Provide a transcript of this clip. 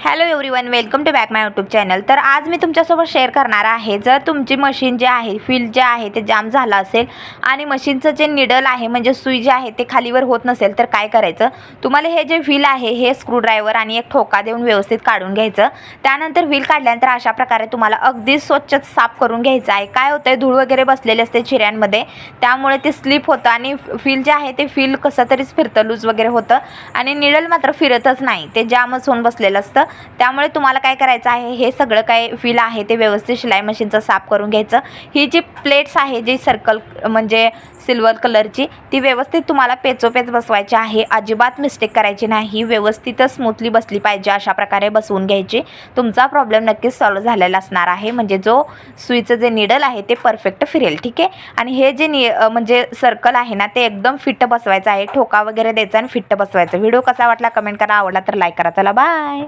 Hello everyone welcome to back my YouTube channel तर आज मी तुमच्यासोबत शेअर करणार आहे जर तुमची मशीन जे आहे फील जे आहे ते जाम झालं असेल आणि मशीनचं जे निडल आहे म्हणजे सुई जे आहे ते खालीवर होत नसेल तर काय करायचं? तुम्हाला हे जे व्हील आहे हे स्क्रूड्रायव्हर आणि एक ठोका देऊन व्यवस्थित काढून घ्यायचं. त्यानंतर व्हील काढल्यानंतर अशा प्रकारे तुम्हाला अगदी स्वच्छ साफ करून घ्यायचं आहे. काय होतं धूळ वगैरे बसलेले असते चिऱ्यांमध्ये. त्यामुळे ते स्लिप होतं आणि फील जे आहे ते फील कसं तरीच फिरतं लूज वगैरे होतं. आणि निडल मात्र फिरतच नाही. ते जामच होऊन बसलेलं असतं. त्यामुळे तुम्हाला काय करायचं आहे? हे सगळं काय फील आहे? ते व्यवस्थित शिलाई मशीनचं साफ करून घ्यायचं. ही जी प्लेट्स आहे जी सर्कल म्हणजे सिल्वर कलरची ती व्यवस्थित तुम्हाला पेचोपेच बसवायची आहे. अजिबात मिस्टेक करायची नाही. व्यवस्थितच स्मूथली बसली पाहिजे अशा प्रकारे बसवून घ्यायची. तुमचा प्रॉब्लेम नक्कीच सॉल्व्ह झालेला असणार आहे. म्हणजे जो सुईचं जे निडल आहे ते परफेक्ट फिरेल ठीक आहे? आणि हे जे नि म्हणजे सर्कल आहे ना ते एकदम फिट्ट बसवायचं आहे. ठोका वगैरे द्यायचा आणि फिट्ट बसवायचं. व्हिडिओ कसा वाटला कमेंट करा. आवडला तर लाईक करा. चला बाय